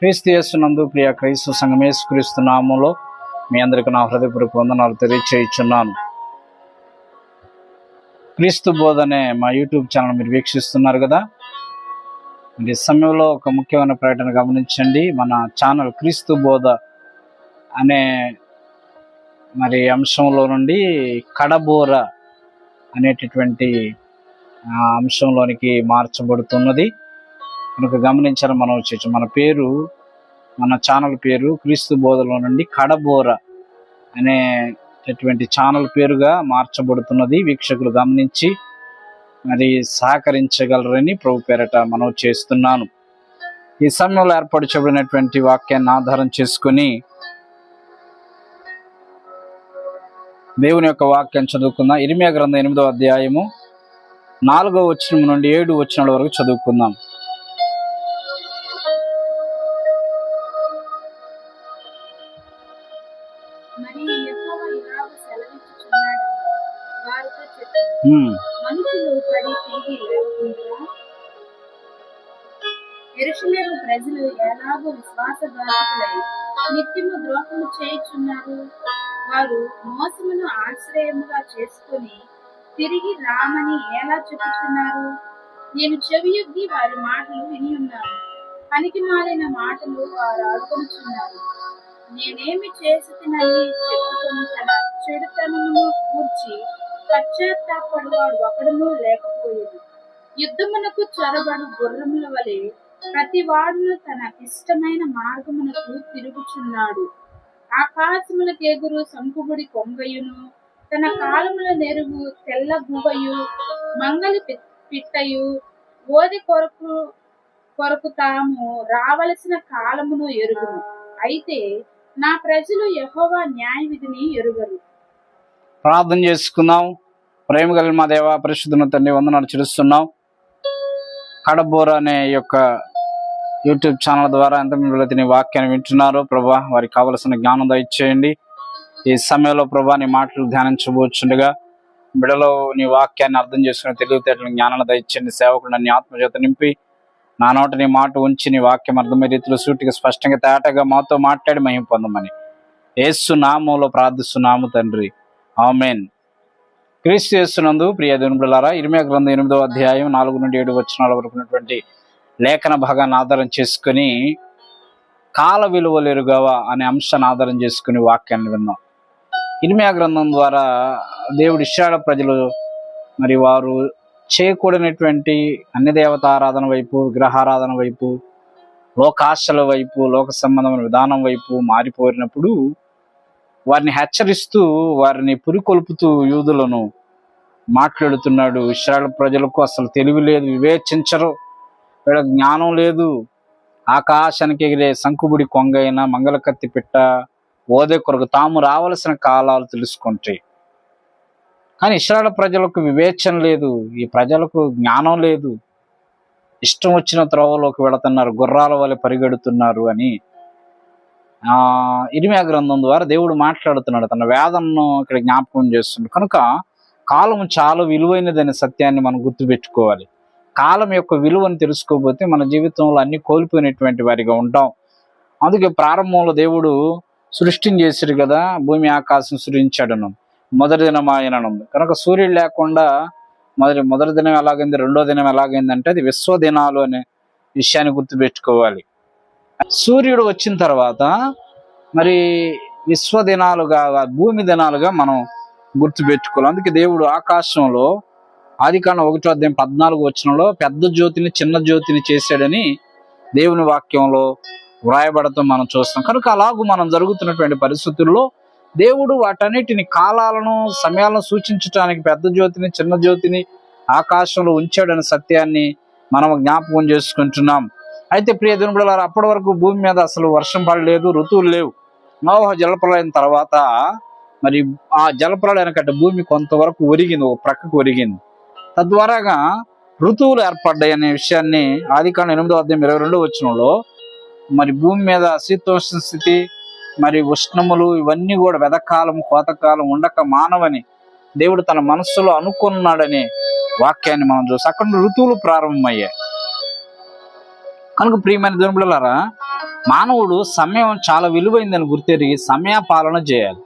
క్రీస్తు చేస్తున్నందు ప్రియ క్రైస్తవ సంఘమేసు క్రీస్తు నామంలో మీ అందరికీ నా హృదయపూర్వక వందనాలు తెలియచేయుచున్నాను. క్రీస్తు బోధ అనే మా యూట్యూబ్ ఛానల్ మీరు వీక్షిస్తున్నారు కదా? ఈ సమయంలో ఒక ముఖ్యమైన ప్రకటన గమనించండి. మన ఛానల్ క్రీస్తు బోధ అనే మరి అంశంలో నుండి కడబోర అనేటటువంటి అంశంలోనికి మార్చబడుతున్నది. కనుక గమనించాలి మనం వచ్చేసి. మన పేరు మన ఛానల్ పేరు క్రీస్తు బోధలో నుండి కడబోర అనేటటువంటి ఛానల్ పేరుగా మార్చబడుతున్నది. వీక్షకులు గమనించి మరి సహకరించగలరని ప్రభు పేరట మనం చేస్తున్నాను. ఈ సమయంలో ఏర్పాటు చేయబడినటువంటి వాక్యాన్ని ఆధారం చేసుకొని దేవుని యొక్క వాక్యం చదువుకుందాం. ఇరిమియా గ్రంథం ఎనిమిదో అధ్యాయము నాలుగో వచనం నుండి ఏడు వచనాల వరకు చదువుకుందాం. మనుషులు పడి తిరిగి ప్రజలు ఎలాగో విశ్వాసఘాతకులై నిత్యము ద్రోహము చేయుచున్నారు. వారు మోసమును ఆశ్రయముగా చేసుకొని తిరిగి రామని ఎలా చెప్పుచున్నారు? నేను చెవియొగ్గి వారి మాటలు విని ఉన్నాను. పనికి మాలిన మాటలు వారు ఆడుకొనుచున్నారు నేనేమి చేసినని చెప్పుకొని తన చెడుతనమును కూర్చి పశ్చాత్తాపడువాడు ఒకడును లేకపోయేది. యుద్ధమునకు చొరబడు గుర్రముల వలె ప్రతి వాడును తన ఇష్టమైన మార్గమునకు తిరుగుచున్నాడు. ఆకాశములకెగురు సంకుబుడి కొంగయును తన కాలముల నెరుగు తెల్ల గువ్వయు మంగలి పిట్టయు ఓది కొరకు కొరకు తాము రావలసిన కాలమును ఎరుగును. అయితే నా ప్రజలు యహోవా న్యాయ విధిని ఎరుగరు. ప్రార్థన చేసుకుందాం ప్రేమ కలిగిన మా దేవ పరిశుద్ధున తండ్రి వందనాలు చెల్లిస్తున్నాం. కడబోర్ అనే యొక్క యూట్యూబ్ ఛానల్ ద్వారా ఎంతమంది నీ వాక్యాన్ని వింటున్నారు ప్రభా వారికి కావలసిన జ్ఞానం దయచేయండి. ఈ సమయంలో ప్రభా నీ మాటలు ధ్యానించబోచుండగా బిడలో నీ వాక్యాన్ని అర్థం చేసుకుని తెలివితేటలను జ్ఞానాన్ని దయచేయండి. సేవకుడు నీ ఆత్మచేత నింపి నా నోట నీ మాట ఉంచి నీ వాక్యం అర్థమయ్యే రీతిలో సూటిగా స్పష్టంగా తేటగా మాతో మాట్లాడి మహిం పొందమని. ఏసు నామంలో ప్రార్థిస్తున్నాము తండ్రి. ఆమెన్. క్రీస్తు చేస్తున్నందు ప్రియ దినుబులారా ఇరిమే గ్రంథం ఎనిమిదో అధ్యాయం నాలుగు నుండి ఏడు వచనాల వరకు ఉన్నటువంటి లేఖన భాగాన్ని ఆధారం చేసుకుని కాల విలువలేరుగావా అనే అంశాన్ని ఆధారం చేసుకుని వాక్యాన్ని విన్నాం. ఇరిమియా గ్రంథం ద్వారా దేవుడి ఇష్టాల ప్రజలు మరి వారు చేయకూడనటువంటి అన్ని దేవత ఆరాధన వైపు విగ్రహారాధన వైపు లోకాశల వైపు లోక సంబంధమైన విధానం వైపు మారిపోయినప్పుడు వారిని హెచ్చరిస్తూ వారిని పురికొల్పుతూ యూదులను మాట్లాడుతున్నాడు. ఇస్రాయల్ ప్రజలకు అసలు తెలివి లేదు వివేచించరు. వీళ్ళకి జ్ఞానం లేదు. ఆకాశానికి ఎగిరే శంకుబుడి కొంగైన మంగళకత్తి పిట్ట ఓదే కొరకు తాము రావలసిన కాలాలు తెలుసుకుంటే. కానీ ఇస్రాయల్ ప్రజలకు వివేచన లేదు. ఈ ప్రజలకు జ్ఞానం లేదు. ఇష్టం వచ్చిన త్రోవలోకి వెళుతున్నారు గుర్రాల వలె పరిగెడుతున్నారు అని ఆ ఇరిమియా గ్రంథం ద్వారా దేవుడు మాట్లాడుతున్నాడు. తన వేదనను ఇక్కడ జ్ఞాపకం చేస్తున్నాడు. కనుక కాలం చాలా విలువైనదనే సత్యాన్ని మనం గుర్తుపెట్టుకోవాలి. కాలం యొక్క విలువను తెలుసుకోకపోతే మన జీవితంలో అన్ని కోల్పోయినటువంటి వారిగా ఉంటాం. అందుకే ప్రారంభంలో దేవుడు సృష్టిని చేశాడు కదా భూమి ఆకాశం సృజించాడను. మొదటి దినం ఆయనను. కనుక సూర్యుడు లేకుండా మొదటి మొదటి దినం ఎలాగైంది రెండో దినం ఎలాగైందంటే అది విశ్వదినాలు అనే విషయాన్ని గుర్తుపెట్టుకోవాలి. సూర్యుడు వచ్చిన తర్వాత మరి విశ్వ దినాలుగా భూమి దినాలుగా మనం గుర్తుపెట్టుకోవాలి. అందుకే దేవుడు ఆకాశంలో ఆది కాండం ఒకటో అధ్యాయం పద్నాలుగు వచ్చినలో పెద్ద జ్యోతిని చిన్న జ్యోతిని చేశాడని దేవుని వాక్యంలో వ్రాయబడటం మనం చూస్తాం. కనుక అలాగూ మనం జరుగుతున్నటువంటి పరిస్థితుల్లో దేవుడు వాటన్నిటిని కాలాలను సమయాలను సూచించడానికి పెద్ద జ్యోతిని చిన్న జ్యోతిని ఆకాశంలో ఉంచాడనే సత్యాన్ని మనం జ్ఞాపకం చేసుకుంటున్నాం. అయితే ప్రియ దినబులారు అప్పటి వరకు భూమి మీద అసలు వర్షం పడలేదు ఋతువులు లేవు. నోహ జలప్రలయం తర్వాత మరి ఆ జలప్రలయం కంటే భూమి కొంతవరకు ఒరిగింది ఒక ప్రక్కకు ఒరిగింది. తద్వారాగా ఋతువులు ఏర్పడ్డాయి అనే విషయాన్ని ఆదికాండ ఎనిమిదో అధ్యాయం ఇరవై రెండో వచనంలో మరి భూమి మీద శీతోష్ణ స్థితి మరి ఉష్ణములు ఇవన్నీ కూడా వెదకాలం కోతకాలం ఉండక మానవని దేవుడు తన మనస్సులో అనుకున్నాడనే వాక్యాన్ని మనం చూసి. అక్కడ ఋతువులు ప్రారంభమయ్యాయి. కనుక ప్రియమైన దుర్బులారా మానవుడు సమయం చాలా విలువైందని గుర్తెరిగి సమయ పాలన చేయాలి.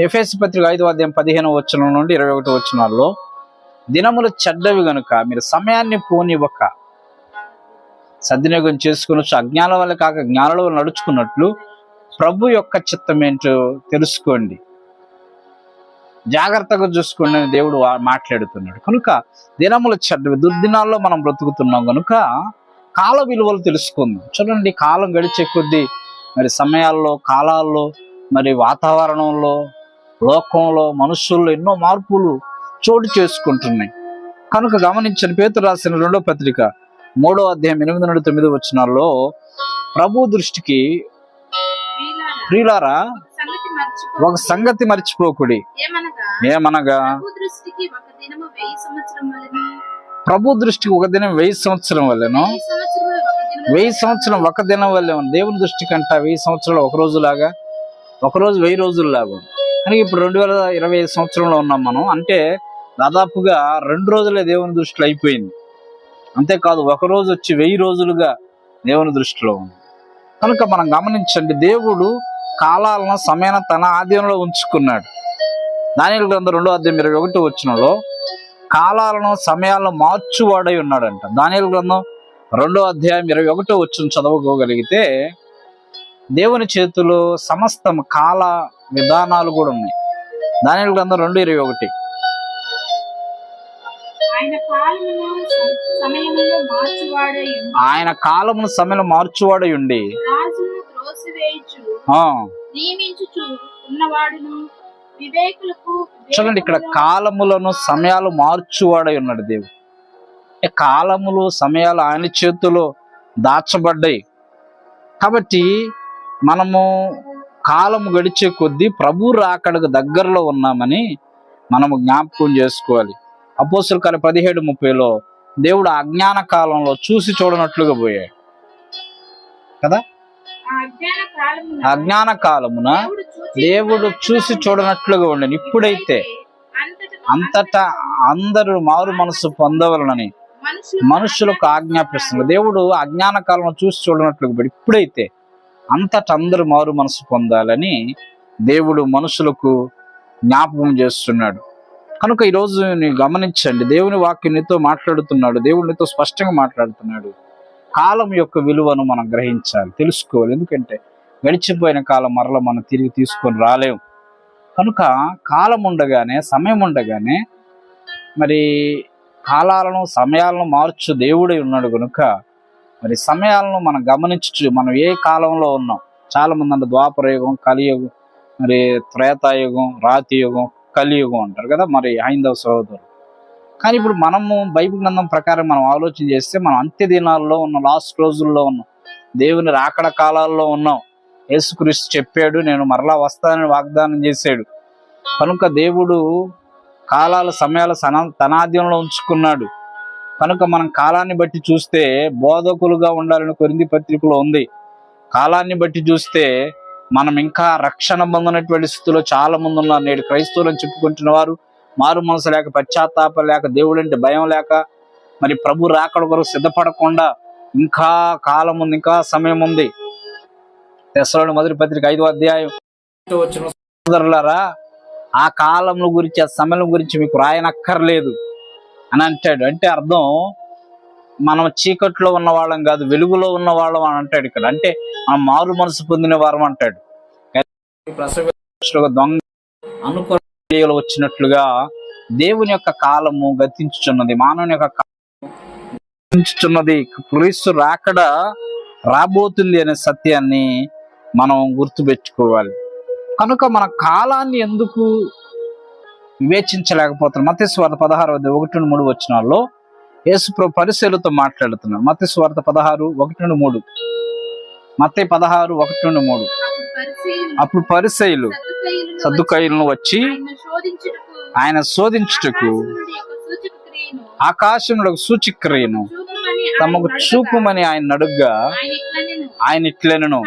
ఎఫ్ఎస్ పత్రిక ఐదు అధ్యాయం పదిహేను వచ్చిన నుండి ఇరవై ఒకటి వచ్చినాల్లో దినములు చెడ్డవి గనుక మీరు సమయాన్ని పోనివ్వక సద్వినియోగం చేసుకుని అజ్ఞానం వల్ల కాక జ్ఞానుల వల్ల నడుచుకున్నట్లు ప్రభు యొక్క చిత్తం ఏంటో తెలుసుకోండి. జాగ్రత్తగా చూసుకోండి అని దేవుడు మాట్లాడుతున్నాడు. కనుక దినములు చెడ్డవి దుర్దినాల్లో మనం బ్రతుకుతున్నాం కనుక కాల విలువలు తెలుసుకుందాం. చూడండి కాలం గడిచే కొద్దీ మరి సమయాల్లో కాలాల్లో మరి వాతావరణంలో లోకంలో మనుషుల్లో ఎన్నో మార్పులు చోటు చేసుకుంటున్నాయి. కనుక గమనించండి పేతురు రాసిన రెండో పత్రిక మూడో అధ్యాయం ఎనిమిది నుండి తొమ్మిది వచ్చినాల్లో ప్రభు దృష్టికి ప్రియులారా, ఒక సంగతి మర్చిపోకుడి. ఏమనగా ప్రభు దృష్టికి ఒక దినం వెయ్యి సంవత్సరం వల్లెను వెయ్యి సంవత్సరం ఒక దినం వల్లే దేవుని దృష్టి కంట వెయ్యి సంవత్సరాలు ఒక రోజులాగా ఒక రోజు వెయ్యి రోజుల్లాగా. కానీ ఇప్పుడు రెండు వేల ఇరవై ఐదు సంవత్సరంలో ఉన్నాం మనం. అంటే దాదాపుగా రెండు రోజులే దేవుని దృష్టిలో అయిపోయింది. అంతేకాదు ఒక రోజు వచ్చి వెయ్యి రోజులుగా దేవుని దృష్టిలో ఉంది. కనుక మనం గమనించండి దేవుడు కాలాలను సమయాన్ని తన ఆధీనంలో ఉంచుకున్నాడు. దాని గ్రంథం రెండో అధ్యాయం ఇరవై ఒకటి వచ్చినలో కాలాలను సమయాలను మార్చువాడై ఉన్నాడంట. దానియలు గ్రంథం రెండో అధ్యాయం ఇరవై ఒకటో వచ్చిన చదవకోగలిగితే దేవుని చేతిలో సమస్తం కాల విధానాలు కూడా ఉన్నాయి. దానియలు గ్రంథం రెండు ఇరవై ఒకటి. ఆయన కాలమును సమయం మార్చువాడై ఉండి చూడండి ఇక్కడ కాలములను సమయాలు మార్చువాడై ఉన్నాడు దేవుడు. కాలములు సమయాలు ఆయన చేతిలో దాచబడ్డాయి. కాబట్టి మనము కాలము గడిచే కొద్దీ ప్రభు రాకడకు దగ్గరలో ఉన్నామని మనము జ్ఞాపకం చేసుకోవాలి. అపోస్తుల కార్య పదిహేడు ముప్పైలో దేవుడు అజ్ఞాన కాలంలో చూసి చూడనట్లుగా పోయాడు. కదా? అజ్ఞాన కాలమున దేవుడు చూసి చూడనట్లుగా ఉండను ఇప్పుడైతే అంతటా అందరూ మారు మనసు పొందవలనని మనుషులకు ఆజ్ఞాపిస్తున్నారు. దేవుడు అజ్ఞాన కాలంలో చూసి చూడనట్లుగా ఇప్పుడైతే అంతటా అందరూ మారు మనసు పొందాలని దేవుడు మనుషులకు జ్ఞాపకం చేస్తున్నాడు. కనుక ఈరోజు నీ గమనించండి. దేవుని వాక్యం నీతో మాట్లాడుతున్నాడు. దేవుడు నీతో స్పష్టంగా మాట్లాడుతున్నాడు. కాలం యొక్క విలువను మనం గ్రహించాలి. తెలుసుకోవాలి. ఎందుకంటే గడిచిపోయిన కాలం మరల మనం తిరిగి తీసుకొని రాలేము. కనుక కాలం ఉండగానే సమయం ఉండగానే మరి కాలాలను సమయాలను మార్చు దేవుడై ఉన్నాడు కనుక మరి సమయాలను మనం గమనించు మనం ఏ కాలంలో ఉన్నాం. చాలా మంది అంటే ద్వాపరయుగం కలియుగం మరి త్రేతాయుగం రాతియుగం కలియుగం అంటారు కదా మరి హైందవ సహోదరు కానీ ఇప్పుడు మనము బైబిల్ గ్రంథం ప్రకారం మనం ఆలోచన చేస్తే మనం అంత్య దినాల్లో ఉన్న లాస్ట్ రోజుల్లో ఉన్నాం. దేవుని రాకడ కాలాల్లో ఉన్నాం. యేసుక్రీస్తు చెప్పాడు నేను మరలా వస్తానని వాగ్దానం చేశాడు. కనుక దేవుడు కాలాల సమయాల సన తనాద్యంలో ఉంచుకున్నాడు. కనుక మనం కాలాన్ని బట్టి చూస్తే బోధకులుగా ఉండాలని కొరింది పత్రికలో ఉంది. కాలాన్ని బట్టి చూస్తే మనం ఇంకా రక్షణ పొందినటువంటి స్థితిలో చాలా మంది ఉన్నారు. నేడు క్రైస్తవులు అని చెప్పుకుంటున్న వారు మారు మనసు లేక పశ్చాత్తాపం లేక దేవుడు అంటే భయం లేక మరి ప్రభు రాకడ కొరకు సిద్ధపడకుండా ఇంకా కాలం ఉంది ఇంకా సమయం ఉంది. తెసలోని మొదటి పత్రిక ఐదో అధ్యాయం. వచ్చిన సోదరులారా ఆ కాలం గురించి ఆ సమయం గురించి మీకు రాయనక్కర్లేదు అని అంటాడు. అంటే అర్థం మనం చీకట్లో ఉన్న వాళ్ళం కాదు వెలుగులో ఉన్న వాళ్ళం అని అంటాడు ఇక్కడ. అంటే మనం మారు మనసు పొందిన వారం అంటాడు. దొంగ అనుకూల వచ్చినట్లుగా దేవుని యొక్క కాలము గతించుచున్నది మానవుని యొక్క కాలం గతించుచున్నది. క్రీస్తు రాకడ రాబోతుంది అనే సత్యాన్ని మనం గుర్తుపెట్టుకోవాలి. కనుక మన కాలాన్ని ఎందుకు వివేచించలేకపోతున్నాం? మతేశ్వార్త పదహారు ఒకటి నుండి మూడు వచ్చినాల్లో యేసుప్రభు పరిశీలతో మాట్లాడుతున్నాడు మతేశ్వార్త పదహారు ఒకటి నుండి మూడు. మత్తే పదహారు ఒకటి నుండి మూడు. అప్పుడు పరిశైలు సర్దుకైలను వచ్చి ఆయన శోధించుటకు ఆకాశంలో సూచిక్రియను తమకు చూపుమని ఆయన అడుగ్గా ఆయన ఆయన ఇట్లెనను.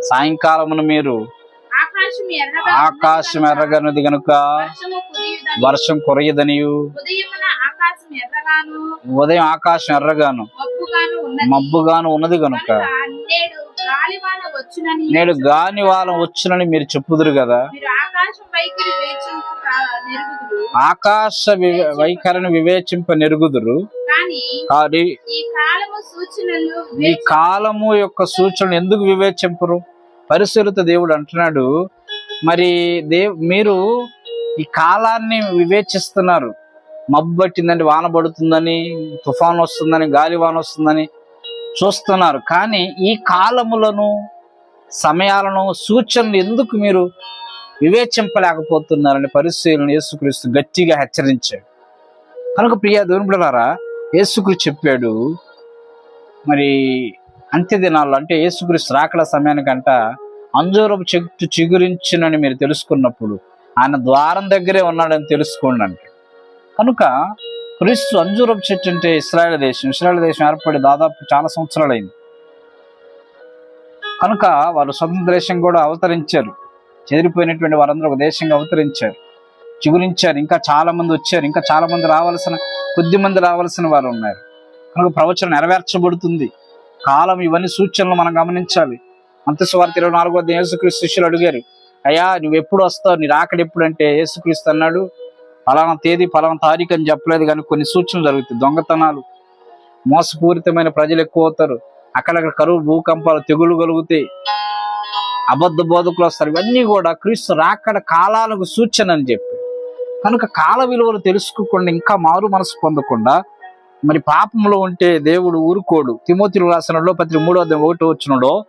సాయంకాలమున మీరు ఆకాశం ఎర్రగా ఆకాశం ఎర్రగనది గనుక కురియుదని, వర్షం కురయదనియు. ఎర్రగాను. ఉదయం ఆకాశం ఎర్రగాను. మబ్బుగాను ఉన్నది. గనుక కనుక నేడు వచ్చునని నేడు గాని వాళ్ళం వచ్చునని మీరు చెప్పుదురు కదా. ఆకాశం వైఖరిని వివేచింప నెరుగుదురు. కానీ ఈ కాలము యొక్క సూచనలు ఎందుకు వివేచింపరు? పరిశీలిత దేవుడు అంటున్నాడు. మరి దేవ్ మీరు ఈ కాలాన్ని వివేచిస్తున్నారు. మబ్బు పట్టిందని వాన పడుతుందని తుఫాన్ వస్తుందని గాలి వాన వస్తుందని చూస్తున్నారు. కానీ ఈ కాలములను సమయాలను సూచనలు ఎందుకు మీరు వివేచింపలేకపోతున్నారని పరిశీలన యేసుక్రీస్తు గట్టిగా హెచ్చరించాడు. కనుక ప్రియ దేవునిలారా యేసుకు చెప్పాడు మరి అంత్య దినాల్లో అంటే యేసుక్రీస్తు రాకడ సమయానికంట అంజూరపు చెట్టు చిగురించునని మీరు తెలుసుకున్నప్పుడు ఆయన ద్వారం దగ్గరే ఉన్నాడని తెలుసుకోండి అంటే. కనుక క్రీస్తు అంజూరపు చెట్టు అంటే ఇస్రాయల్ దేశం. ఇస్రాయల్ దేశం ఏర్పడి దాదాపు చాలా సంవత్సరాలైంది. కనుక వారు స్వతంత్ర దేశం కూడా అవతరించారు. చెదిరిపోయినటువంటి వారందరూ ఒక దేశంగా అవతరించారు. చిగురించారు. ఇంకా చాలా మంది వచ్చారు. ఇంకా చాలా మంది రావాల్సిన కొద్ది మంది రావాల్సిన వారు ఉన్నారు. కనుక ప్రవచనం నెరవేర్చబడుతుంది. కాలం ఇవన్నీ సూచనలు మనం గమనించాలి. అంతస్వార్థ ఇరవై నాలుగో యేసుక్రీస్తు శిష్యులు అడిగారు అయ్యా నువ్వు ఎప్పుడు వస్తావు? నీ రాకడ ఎప్పుడు అంటే? యేసుక్రీస్తు అన్నాడు పలానా తేదీ పలానా తారీఖు అని చెప్పలేదు కానీ కొన్ని సూచనలు జరుగుతాయి. దొంగతనాలు మోసపూరితమైన ప్రజలు ఎక్కువ అవుతారు. అక్కడక్కడ కరువు భూకంపాలు తెగులు కలుగుతాయి. అబద్ధ బోధకులు వస్తారు. ఇవన్నీ కూడా క్రీస్తు రాకడ కాలాలకు సూచన అని చెప్పి కనుక కాల విలువలు తెలుసుకోకుండా ఇంకా మారు మనసు పొందకుండా మరి పాపంలో ఉంటే దేవుడు ఊరుకోడు. తిమోతిలు రాసినలో పత్రిక మూడో అధ్యాయం ఒకటో వచ్చినలో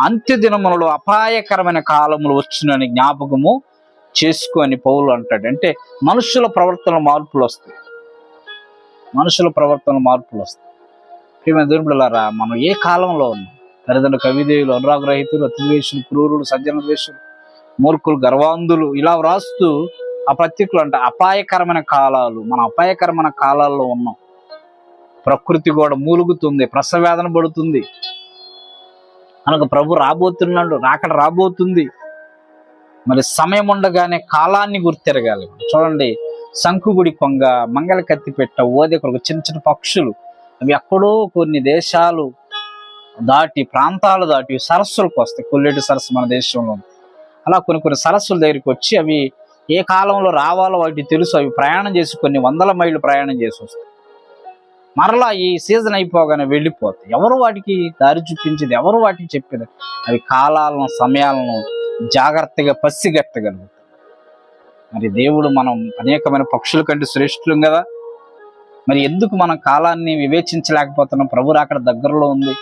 అంత్య దినములలో అపాయకరమైన కాలములు వచ్చునని జ్ఞాపకము చేసుకొని పౌలు అంటాడు. అంటే మనుషుల ప్రవర్తన మార్పులు వస్తాయి. మనుషుల ప్రవర్తన మార్పులు వస్తాయి. ప్రియమైన దేవుడులారా మనం ఏ కాలంలో ఉన్నాం? తల్లిదండ్రులు కవిదేవులు అనురాగరహితులు అతివేషులు క్రూరులు సజ్జన ద్వేషులు మూర్ఖులు గర్వాంధులు ఇలా వ్రాస్తూ ఆ ప్రత్యేకులు అంటే అపాయకరమైన కాలాలు. మన అపాయకరమైన కాలాల్లో ఉన్నాం. ప్రకృతి కూడా మూలుగుతుంది ప్రసవేదన పడుతుంది. మనకు ప్రభు రాబోతున్నాడు రాకడ రాబోతుంది. మరి సమయం ఉండగానే కాలాన్ని గుర్తిరగాలి. చూడండి శంకుగుడి కొంగ మంగళ కత్తి పెట్ట ఓదెకలకు చిన్న చిన్న పక్షులు. అవి ఎక్కడో కొన్ని దేశాలు దాటి ప్రాంతాలు దాటి సరస్సులకు వస్తాయి. కొల్లేటి సరస్సు మన దేశంలో అలా కొన్ని కొన్ని సరస్సుల దగ్గరికి వచ్చి అవి ఏ కాలంలో రావాలో వాటికి తెలుసు. అవి ప్రయాణం చేసి కొన్ని వందల మైళ్ళు ప్రయాణం చేసి వస్తాయి. మరలా ఈ సీజన్ అయిపోగానే వెళ్ళిపోతాయి. ఎవరు వాటికి దారి చూపించేది? ఎవరు వాటికి చెప్పేది? అవి కాలాలను సమయాలను జాగ్రత్తగా పసిగట్టగలుగుతాయి. మరి దేవుడు మనం అనేకమైన పక్షుల కంటే శ్రేష్ఠులం కదా? మరి ఎందుకు మనం కాలాన్ని వివేచించలేకపోతున్నాం? ప్రభు అక్కడ దగ్గరలో ఉంది.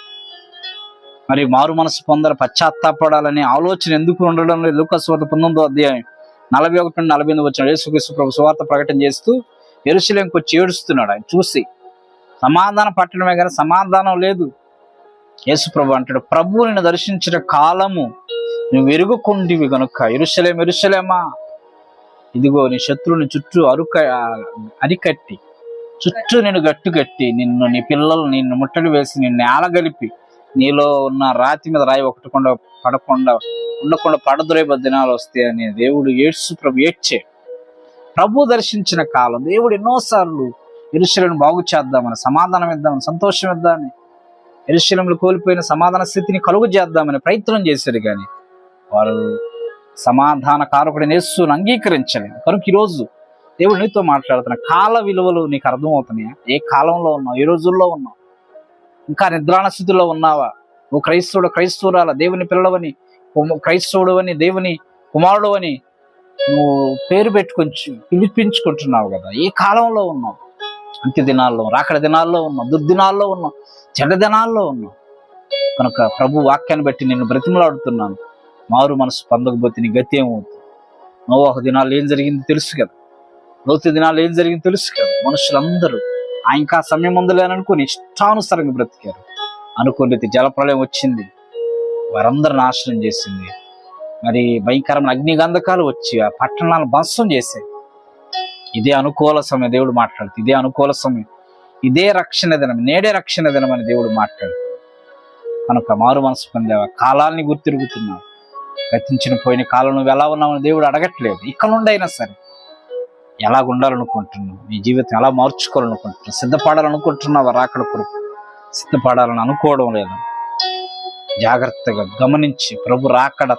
మరి మారు మనసు పొందరు పశ్చాత్తాపడాలనే ఆలోచన ఎందుకు ఉండడం లేదు? లూకాసు పంతొమ్మిదో అధ్యాయం. నలభై ఒకటి నుండి నలభై ఎనిమిది వచ్చిన యేసుక్రీస్తు ప్రభు సువార్త ప్రకటన చేస్తూ ఎరుశలేంకి వచ్చి ఏడుస్తున్నాడు. ఆయన చూసి సమాధానం పట్టడమే కానీ సమాధానం లేదు. యేసు ప్రభు అంటాడు ప్రభు నిన్ను దర్శించిన కాలము నువ్వు ఎరుగుకుండివి గనుక. ఎరుశలేం ఎరుశలేమా ఇదిగో నీ శత్రువుని చుట్టూ అరుక అరికట్టి చుట్టూ నేను గట్టు కట్టి నిన్ను నీ పిల్లలు నిన్ను ముట్టడి వేసి నిన్ను నేలగలిపి నీలో ఉన్న రాతి మీద రాయి ఒకటి కొండ పడకుండా ఉండకుండా పడదురైప దినాలు వస్తాయి అని దేవుడు ఏడ్చు ప్రభు ఏడ్చే. ప్రభు దర్శించిన కాలం దేవుడు ఎన్నోసార్లు ఎరుశలను బాగు చేద్దామని సమాధానం ఇద్దామని సంతోషం ఇద్దామని ఎరుశలంలో కోల్పోయిన సమాధాన స్థితిని కలుగు చేద్దామని ప్రయత్నం చేశారు కానీ వారు సమాధాన కారకుడి నేస్సును అంగీకరించలేదు. కనుక ఈరోజు దేవుడు నీతో మాట్లాడుతున్న కాల విలువలు నీకు అర్థమవుతున్నాయా? ఏ కాలంలో ఉన్నావు? ఏ రోజుల్లో ఉన్నావు? ఇంకా నిద్రాణ స్థితిలో ఉన్నావా? నువ్వు క్రైస్తవుడు క్రైస్తవురాల దేవుని పిల్లవని క్రైస్తవుడు అని దేవుని కుమారుడు అని నువ్వు పేరు పెట్టుకొని పిలిపించుకుంటున్నావు కదా. ఏ కాలంలో ఉన్నావు. అంత్య దినాల్లో రాకడ దినాల్లో ఉన్నావు దుర్దినాల్లో ఉన్నావు చెడ్డ దినాల్లో ఉన్నావు. కనుక ప్రభు వాక్యాన్ని బట్టి నేను బ్రతిమలాడుతున్నాను. మారు మనసు పొందకపోతే నీ గతి ఏమవుతుంది? నోవాహు దినాలు ఏం జరిగింది తెలుసు కదా. లోతు దినాలు ఏం జరిగింది తెలుసు కదా. మనుషులందరూ ఆ ఇంకా సమయం ఉందిలేని అనుకుని ఇష్టానుసారంగా బ్రతికారు. అనుకోలేదు జలప్రలయం వచ్చింది. వారందరూ నాశనం చేసింది. మరి భయంకరమైన అగ్నిగంధకాలు వచ్చి ఆ పట్టణాలను ధ్వంసం చేశాయి. ఇదే అనుకూల సమయం దేవుడు మాట్లాడుతూ ఇదే అనుకూల సమయం. ఇదే రక్షణ దినం నేడే రక్షణ దినం అని దేవుడు మాట్లాడు. కనుక మారు మనసు పొందేవా కాలాన్ని గుర్తిరుగుతున్నావు గతించిన పోయిన కాలం నువ్వు ఎలా ఉన్నావని దేవుడు అడగట్లేదు. ఇక్కడ నుండి అయినా సరే. ఎలా ఉండాలనుకుంటున్నావు? నీ జీవితం ఎలా మార్చుకోవాలనుకుంటున్నావు? సిద్ధపడాలనుకుంటున్నావా? రాకడ కొరకు. సిద్ధపడాలని అనుకోవడం లేదు. జాగ్రత్తగా గమనించి ప్రభు రాకడ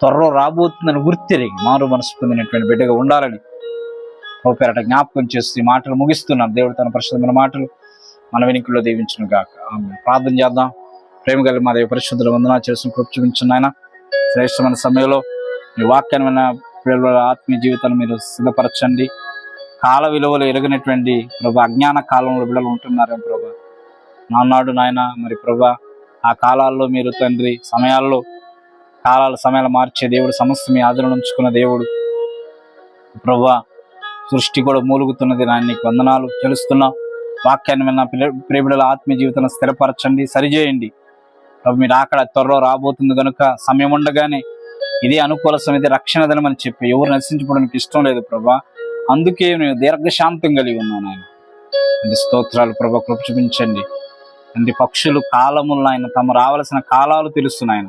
త్వరలో రాబోతుందని గుర్తిరిగి మారు మనసు పొందినటువంటి బిడ్డగా ఉండాలని ప్రభు పేరట జ్ఞాపకం చేస్తూ ఈ మాటలు ముగిస్తున్నారు దేవుడు తన పరిశుద్ధమైన మాటలు మన వెనుకల్లో దీవించును గాక. ప్రార్థన చేద్దాం. ప్రేమ కలిగి మా దేవ పరిశుద్ధులు వందనా చేసిన కృప చూపించిన ఆయన శ్రేష్టమైన సమయంలో మీ వాక్యమైన పిల్లల ఆత్మీయ జీవితాన్ని మీరు సిద్ధపరచండి. కాల విలువలు ఎరగినటువంటి ప్రభు అజ్ఞాన కాలంలో బిడ్డలు ఉంటున్నారేం ప్రభా. నాన్నాడు నాయన మరి ప్రభా ఆ కాలాల్లో మీరు తండ్రి సమయాల్లో కాలాల సమయాలు మార్చే దేవుడు సమస్త మీ ఆదరణ ఉంచుకున్న దేవుడు. ప్రభా సృష్టి కూడా మూలుగుతున్నది నాయన నీకు వందనాలు తెలుస్తున్నాం. వాక్యాన్ని విన్న ప్రేమిడల ఆత్మీయ జీవితాన్ని స్థిరపరచండి సరిచేయండి. ప్రభు మీరు అక్కడ త్వరలో రాబోతుంది కనుక సమయం ఉండగానే ఇదే అనుకూల సమితి రక్షణ దినమని చెప్పి ఎవరు నశించుకోవడానికి ఇష్టం లేదు ప్రభా. అందుకే నేను దీర్ఘశాంతం కలిగి ఉన్నాను ఆయన స్తోత్రాలు ప్రభా కృప చూపించండి. అంది పక్షులు కాలములు ఆయన తమ రావలసిన కాలాలు తెలుస్తున్నాయన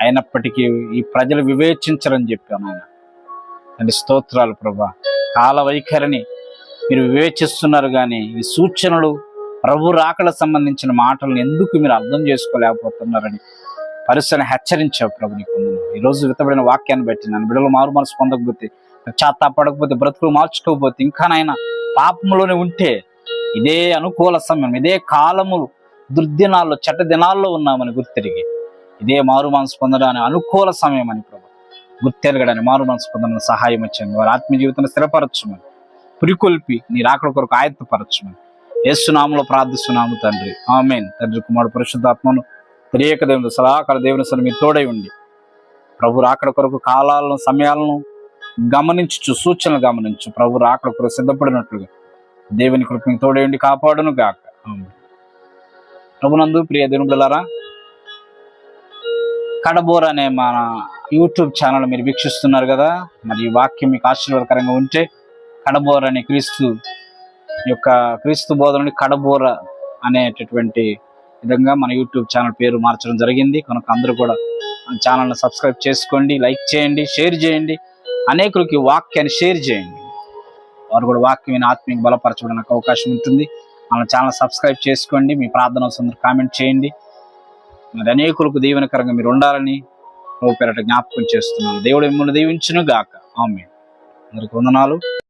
అయినప్పటికీ ఈ ప్రజలు వివేచించరని చెప్పాను ఆయన. అండి స్తోత్రాలు ప్రభా. కాల వైఖరిని మీరు వివేచిస్తున్నారు కానీ ఈ సూచనలు ప్రభు రాకడ సంబంధించిన మాటలను ఎందుకు మీరు అర్థం చేసుకోలేకపోతున్నారని పరిస్థితిని హెచ్చరించావు ప్రభు నీకు ఈరోజు ఈ విత్తబడిన వాక్యాన్ని బట్టి నన్ను బిడ్డలు మారు మనసు పొందకపోతే పడకపోతే బ్రతుకులు మార్చుకోకపోతే ఇంకా నాయన పాపంలోనే ఉంటే ఇదే అనుకూల సమయం ఇదే కాలములు దుర్దినాల్లో చెడ్డ దినాల్లో ఉన్నామని గుర్తిరిగి ఇదే మారు మనసు పొందడానికి అనుకూల సమయం అని ప్రభు గుర్తెరగడానికి మారు మనసు పొందడానికి సహాయం వచ్చాను. వారి ఆత్మ జీవితాన్ని స్థిరపరచమని పురికొల్పి నీ రాకడ కొరకు ఆయత్తపరచమని యేసునామలో ప్రార్థిస్తున్నాము తండ్రి. ఆమెన్. తండ్రి కుమారుడు పరిశుద్ధాత్మను తెలియక దేవుని సలాకాల దేవుని సరే మీ తోడై ఉండి ప్రభు రాకడ కొరకు కాలాలను సమయాలను గమనించు సూచనలు గమనించు ప్రభు రాకడ కొరకు సిద్ధపడినట్లుగా దేవుని కృప తోడై ఉండి కాపాడును గాక ప్రభునందు ప్రియ దేవుని కడబోర్ అనే మన యూట్యూబ్ ఛానల్ మీరు వీక్షిస్తున్నారు కదా. మరి ఈ వాక్యం మీకు ఆశీర్వాదకరంగా ఉంటే కడబోర్ అనే క్రీస్తు యొక్క క్రీస్తు బోధనని కడబోర అనేటటువంటి విధంగా మన యూట్యూబ్ ఛానల్ పేరు మార్చడం జరిగింది. కనుక అందరూ కూడా మన ఛానల్ని సబ్స్క్రైబ్ చేసుకోండి లైక్ చేయండి షేర్ చేయండి అనేకులకి వాక్యాన్ని షేర్ చేయండి. వారు కూడా వాక్యం ఆత్మీయ బలపరచడానికి అవకాశం ఉంటుంది. మన ఛానల్ సబ్స్క్రైబ్ చేసుకోండి మీ ప్రార్థన అవసరం కామెంట్ చేయండి. మరి అనేకులకు దీవెనకరంగా మీరు ఉండాలని ఓ పేరట జ్ఞాపకం చేస్తున్నాను. దేవుడు మిమ్మల్ని దీవించును గాక ఆమె అందరికి వందనాలు.